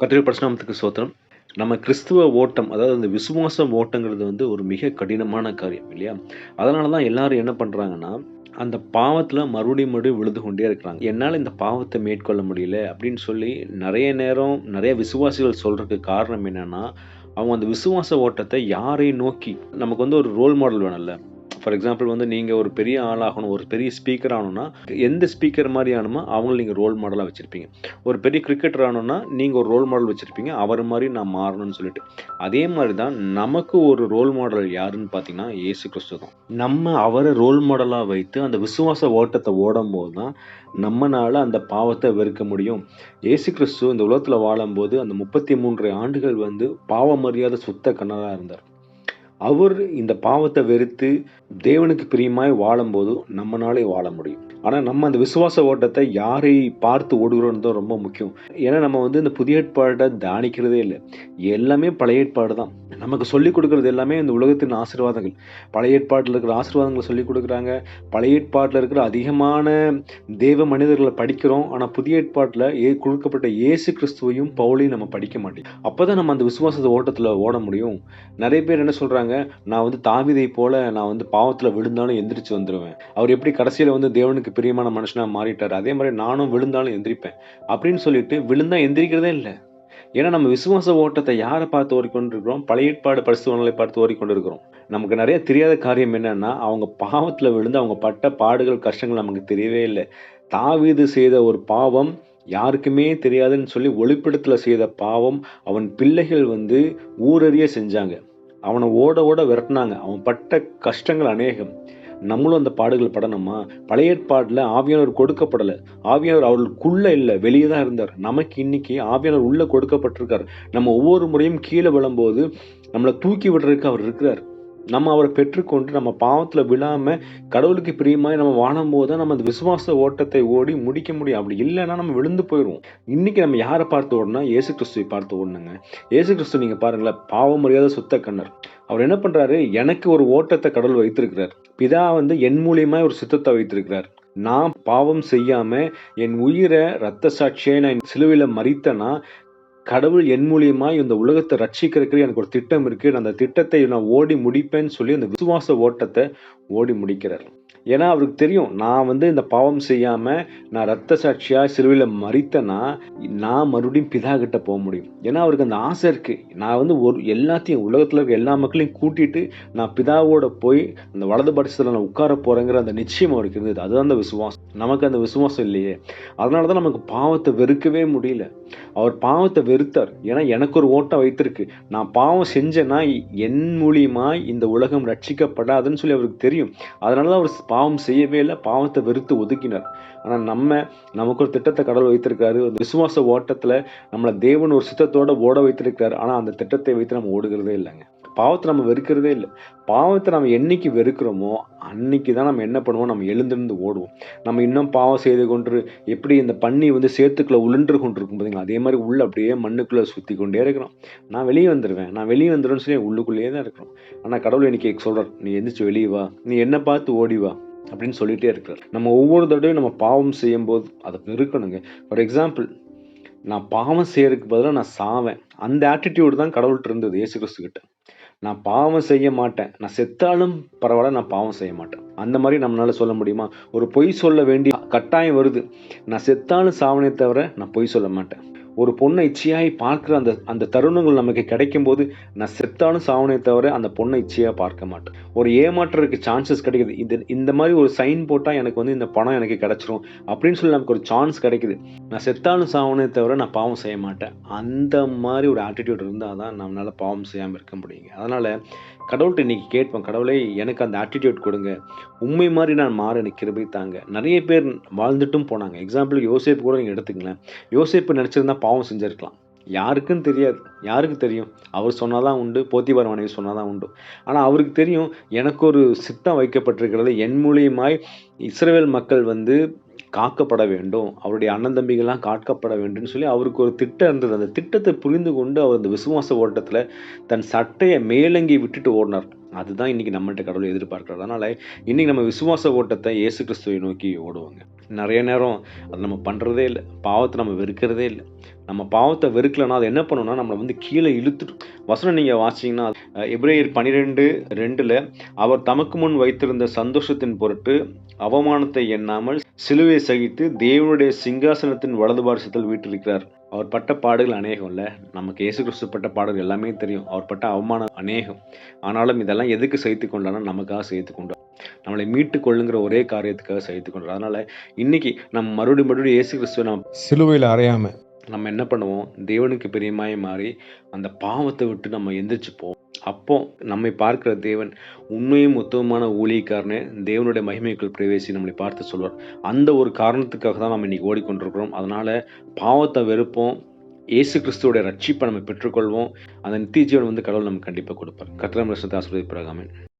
கத்திரி பிரச்சனத்துக்கு சோத்திரம் நம்ம கிறிஸ்துவ ஓட்டம் அதாவது அந்த விசுவாச ஓட்டங்கிறது வந்து ஒரு மிக கடினமான காரியம் இல்லையா? அதனால தான் எல்லாரும் என்ன பண்ணுறாங்கன்னா அந்த பாவத்தில் மறுபடியும் மறுபடியும் விழுந்து கொண்டே இருக்கிறாங்க. என்னால் இந்த பாவத்தை மேற்கொள்ள முடியல அப்படின்னு சொல்லி நிறைய நேரம் நிறைய விசுவாசிகள் சொல்கிறதுக்கு காரணம் என்னென்னா அவங்க அந்த விசுவாச ஓட்டத்தை யாரை நோக்கி நமக்கு வந்து ஒரு ரோல் மாடல் வேணும்ல. ஃபார் எக்ஸாம்பிள் வந்து நீங்கள் ஒரு பெரிய ஆளாகணும் ஒரு பெரிய ஸ்பீக்கர் ஆகணும்னா எந்த ஸ்பீக்கர் மாதிரி ஆகணுமோ அவங்கள நீங்கள் ரோல் மாடலாக வச்சுருப்பீங்க. ஒரு பெரிய கிரிக்கெட்டர் ஆகணும்னா நீங்கள் ஒரு ரோல் மாடல் வச்சுருப்பீங்க அவர் மாதிரி நான் மாறணும்னு சொல்லிட்டு. அதே மாதிரி தான் நமக்கு ஒரு ரோல் மாடல் யாருன்னு பார்த்தீங்கன்னா ஏசு கிறிஸ்து தான். நம்ம அவரை ரோல் மாடலாக வைத்து அந்த விசுவாச ஓட்டத்தை ஓடும் போது தான் நம்மனால் அந்த பாவத்தை வெறுக்க முடியும். ஏசு கிறிஸ்து இந்த உலகத்தில் வாழும்போது அந்த முப்பத்தி மூன்று ஆண்டுகள் வந்து பாவம் மரியாதை சுத்த கண்ணராக இருந்தார். அவர் இந்த பாவத்தை வெறுத்து தேவனுக்கு பிரியமாய் வாழும்போது நம்மனாலே வாழ முடியும். ஆனால் நம்ம அந்த விசுவாச ஓட்டத்தை யாரை பார்த்து ஓடுகிறோன்னு தான் ரொம்ப முக்கியம். ஏன்னா நம்ம வந்து இந்த புதிய ஏற்பாட்டை தானிக்கிறதே இல்லை. எல்லாமே பழைய ஏற்பாடு தான். நமக்கு சொல்லிக் கொடுக்கறது எல்லாமே இந்த உலகத்தின் ஆசீர்வாதங்கள். பழைய ஏற்பாட்டில் இருக்கிற ஆசீர்வாதங்களை சொல்லிக் கொடுக்குறாங்க. பழைய ஏற்பாட்டில் இருக்கிற அதிகமான தேவ மனிதர்களை படிக்கிறோம். ஆனால் புதிய ஏற்பாட்டில் ஏ கொடுக்கப்பட்ட இயேசு கிறிஸ்துவையும் பவுலையும் நம்ம படிக்க மாட்டோம். அப்போ தான் நம்ம அந்த விசுவாச ஓட்டத்தில் ஓட முடியும். நிறைய பேர் என்ன சொல்கிறாங்க நான் வந்து தாவிதை போல நான் வந்து பாவத்தில் விழுந்தாலும் எந்திரிச்சு வந்துடுவேன் அவர் எப்படி கடைசியில் வந்து தேவனுக்கு பிரியமான மனுஷனாக மாறிட்டார் அதே மாதிரி நானும் விழுந்தாலும் எந்திரிப்பேன். அப்படின்னு சொல்லிட்டு விழுந்தா எந்திரிக்கிறதே இல்லை. ஏன்னா நம்ம விசுவாச ஓட்டத்தை யாரை பார்த்து ஓடிக்கொண்டிருக்கிறோம்? பழைய ஏற்பாடு பரிசுவங்களை பார்த்து ஓடிக்கொண்டிருக்கிறோம். நமக்கு நிறைய தெரியாத காரியம் என்னன்னா அவங்க பாவத்தில் விழுந்து அவங்க பட்ட பாடுகள் கஷ்டங்கள் நமக்கு தெரியவே இல்லை. தாவீது செய்த ஒரு பாவம் யாருக்குமே தெரியாதுன்னு சொல்லி ஒளிப்பிடத்தில் செய்த பாவம் அவன் பிள்ளைகள் வந்து ஊரறிய செஞ்சாங்க. அவனை ஓட ஓட விரட்டினாங்க. அவன் பட்ட கஷ்டங்கள் அநேகம். நம்மளும் அந்த பாடுகள் படணுமா? பழைய ஏற்பாடில் ஆவியானவர் கொடுக்கப்படலை. ஆவியானவர் அவர்களுக்குள்ளே இல்லை வெளியே தான் இருந்தார். நமக்கு இன்னைக்கு ஆவியானவர் உள்ளே கொடுக்கப்பட்டிருக்கார். நம்ம ஒவ்வொரு முறையும் கீழே விழும்போது நம்மளை தூக்கி விடுறதுக்கு அவர் இருக்கிறார். நம்ம அவரை பெற்றுக்கொண்டு நம்ம பாவத்தில் விழாமல் கடவுளுக்கு பிரியமாய் நம்ம வாழும்போது தான் நம்ம அந்த விசுவாச ஓட்டத்தை ஓடி முடிக்க முடியும். அப்படி இல்லைன்னா நம்ம விழுந்து போயிடுவோம். இன்றைக்கி நம்ம யாரை பார்த்து ஓடனா ஏசு கிறிஸ்துவை பார்த்து ஓடணுங்க. ஏசு கிறிஸ்து நீங்கள் பாருங்களேன் பாவம் மரியாதை சுத்த கண்ணர். அவர் என்ன பண்ணுறாரு எனக்கு ஒரு ஓட்டத்தை கடவுள் வைத்திருக்கிறார். பிதா வந்து என் மூலியமாக ஒரு சித்தத்தை வைத்திருக்கிறார். நான் பாவம் செய்யாமல் என் உயிரை ரத்த சாட்சியை நான் சிலுவையில் மறித்தேன்னா கடவுள் என் மூலியமா இந்த உலகத்தை ரட்சிக்கிறதுக்கு எனக்கு ஒரு திட்டம் இருக்கு. அந்த திட்டத்தை நான் ஓடி முடிப்பேன்னு சொல்லி அந்த விசுவாச ஓட்டத்தை ஓடி முடிக்கிறார். ஏன்னா அவருக்கு தெரியும் நான் வந்து இந்த பாவம் செய்யாமல் நான் ரத்த சாட்சியாக சிலுவையில் மறித்தேன்னா நான் மறுபடியும் பிதா கிட்ட போக முடியும். ஏன்னா அவருக்கு அந்த ஆசை இருக்குது நான் வந்து ஒரு எல்லாத்தையும் உலகத்தில் இருக்க எல்லா மக்களையும் கூட்டிட்டு நான் பிதாவோட போய் அந்த வலது பட்சத்தில் நான் உட்கார போகிறேங்கிற அந்த நிச்சயம் அவருக்கு இருந்தது. அதுதான் அந்த விசுவாசம். நமக்கு அந்த விசுவாசம் இல்லையே. அதனால தான் நமக்கு பாவத்தை வெறுக்கவே முடியல. அவர் பாவத்தை வெறுத்தார். ஏன்னா எனக்கு ஒரு ஓட்டம் வைத்திருக்கு. நான் பாவம் செஞ்சேன்னா என் மூலியமாக இந்த உலகம் ரட்சிக்கப்படாதுன்னு சொல்லி அவருக்கு தெரியும். அதனால தான் அவர் பாவம் செய்யவே இல்லை பாவத்தை வெறுத்து ஒதுக்கினார். ஆனால் நம்ம நமக்கு ஒரு திட்டத்தை கடவுள் வைத்திருக்காரு. அந்த விசுவாச ஓட்டத்தில் நம்மளை தேவன் ஒரு சித்தத்தோடு ஓட வைத்திருக்காரு ஆனால் அந்த திட்டத்தை வைத்து நம்ம ஓடுகிறதே இல்லைங்க. பாவத்தை நம்ம வெறுக்கிறதே இல்லை. பாவத்தை நம்ம என்னைக்கு வெறுக்கிறோமோ அன்னைக்கு தான் நம்ம என்ன பண்ணுவோம்? நம்ம எழுந்திருந்து ஓடுவோம். நம்ம இன்னும் பாவம் செய்து கொண்டு எப்படி இந்த பண்ணி வந்து சேர்த்துக்குள்ள உளுன்று கொண்டு இருக்கும் பார்த்தீங்களா அதே மாதிரி உள்ள அப்படியே மண்ணுக்குள்ளே சுற்றி கொண்டே இருக்கிறோம். நான் வெளியே வந்துடுவேன் நான் வெளியே வந்துடுவேன்னு சொல்லி உள்ளுக்குள்ளேயே தான் இருக்கிறோம். ஆனால் கடவுள் இன்னைக்கு சொல்கிறார் நீ எந்திரிச்சு வெளியே வா. நீ என்ன பார்த்து ஓடி வா. அப்படின்னு சொல்லிகிட்டே இருக்கிறார். நம்ம ஒவ்வொரு தடவையும் நம்ம பாவம் செய்யும்போது அதை பெருக்கணுங்க ஃபார் எக்ஸாம்பிள் நான் பாவம் செய்யறதுக்கு பதிலாக நான் சாவேன். அந்த ஆட்டிடியூடு தான் கடவுள்கிட்ட இருந்தது ஏசு கிறிஸ்து கிட்ட நான் பாவம் செய்ய மாட்டேன். நான் செத்தாலும் பரவாயில்ல நான் பாவம் செய்ய மாட்டேன். அந்த மாதிரி நம்மளால சொல்ல முடியுமா? ஒரு பொய் சொல்ல வேண்டிய கட்டாயம் வருது. நான் செத்தாலும் சாவனே தவிர நான் பொய் சொல்ல மாட்டேன். ஒரு பொண்ணை இச்சையாகி பார்க்குற அந்த அந்த தருணங்கள் நமக்கு கிடைக்கும் போது நான் செத்தாலும் சாவனே தவிர அந்த பொண்ணை இச்சையாக பார்க்க மாட்டேன். ஒரு ஏமாற்றுறதுக்கு சான்சஸ் கிடைக்குது. இது இந்த மாதிரி ஒரு சைன் போட்டால் எனக்கு வந்து இந்த பணம் எனக்கு கிடைச்சிரும் அப்படின்னு சொல்லி நமக்கு ஒரு சான்ஸ் கிடைக்குது. நான் செத்தாலும் சாவனே தவிர நான் பாவம் செய்ய மாட்டேன். அந்த மாதிரி ஒரு ஆட்டிடியூட் இருந்தால் தான் நம்மளால் பாவம் செய்யாமல் இருக்க முடியுங்க. அதனால் கடவுள்கிட்ட இன்னைக்கு கேட்போம் கடவுளே எனக்கு அந்த ஆட்டிடியூட் கொடுங்க. உண்மை மாதிரி நான் மாற எனக்கு கிருபை தாங்க. நிறைய பேர் வாழ்ந்துட்டும் போனாங்க. எக்ஸாம்பிள் யோசேப்பு கூட நீங்கள் எடுத்துங்களேன் யோசேப்பு நினச்சிருந்தா பாவம் செஞ்சுருக்கலாம். யாருக்கும் தெரியாது. யாருக்கு தெரியும்? அவர் சொன்னாதான் உண்டு போத்திபார் மனைவி சொன்னாதான் உண்டு. ஆனால் அவருக்கு தெரியும் எனக்கு ஒரு சித்தம் வைக்கப்பட்டிருக்கிறது. என் மூலியமாய் இஸ்ரேல் மக்கள் வந்து காக்கப்பட வேண்டும் அவருடைய அண்ணன் தம்பிகள்லாம் காக்கப்பட வேண்டும்னு சொல்லி அவருக்கு ஒரு திட்டம் இருந்தது. அந்த திட்டத்தை புரிந்து கொண்டு அவர் அந்த விசுவாச ஓட்டத்தில் தன் சட்டையை மேலங்கி விட்டுட்டு ஓடினார். அதுதான் இன்னைக்கு நம்மகிட்ட கடவுள் எதிர்பார்க்குறது அதனால் இன்னைக்கு நம்ம விசுவாச ஓட்டத்தை இயேசு கிறிஸ்துவை நோக்கி ஓடுவாங்க. நிறைய நேரம் அது நம்ம பண்ணுறதே இல்லை. பாவத்தை நம்ம வெறுக்கிறதே இல்லை. நம்ம பாவத்தை வெறுக்கலைன்னா அது என்ன பண்ணுன்னா நம்மளை வந்து கீழே இழுத்துட்டு வசனம் நீங்கள் வாசிங்கன்னா எப்ரேயர் பனிரெண்டு ரெண்டில் அவர் தமக்கு முன் வைத்திருந்த சந்தோஷத்தின் பொருட்டு அவமானத்தை எண்ணாமல் சிலுவை சகித்து தேவனுடைய சிங்காசனத்தின் வலது பாரசத்தில் வீட்டிருக்கிறார் அவர் பட்ட பாடுகள் அநேகம் இல்லை. நமக்கு இயேசு கிறிஸ்து பட்ட பாடுகள் எல்லாமே தெரியும். அவர் பட்ட அவமானம் அநேகம். ஆனாலும் இதெல்லாம் எதுக்கு சகித்து கொண்டானா நமக்காக சகித்து கொண்டார். நம்மளை மீட்டு கொள்ளுங்கிற ஒரே காரியத்துக்காக சகித்து கொண்டார். அதனால இன்னைக்கு நம்ம மறுபடியும் மறுபடியும் இயேசு கிறிஸ்துவை நம்ம சிலுவையில் அறையாமல் நம்ம என்ன பண்ணுவோம்? தேவனுக்கு பிரியமாய் மாறி அந்த பாவத்தை விட்டு நம்ம எந்திரிச்சுப்போம். அப்போ நம்மை பார்க்கிற தேவன் உண்மையும் உத்தமமான ஊழியக்காரனே தேவனுடைய மகிமைக்குள் பிரவேசி நம்மளை பார்த்து சொல்வார். அந்த ஒரு காரணத்துக்காக தான் நம்ம இன்னைக்கு ஓடிக்கொண்டிருக்கிறோம். அதனால பாவத்தை வெறுப்போம். இயேசு கிறிஸ்துவோடைய ரட்சிப்பை நம்ம பெற்றுக்கொள்வோம். அந்த நித்திய ஜீவன் வந்து கடவுள் நம்ம கண்டிப்பாக கொடுப்பார். கத்திரம் ரசத்தை ஆசிரியர் பிறகாமன்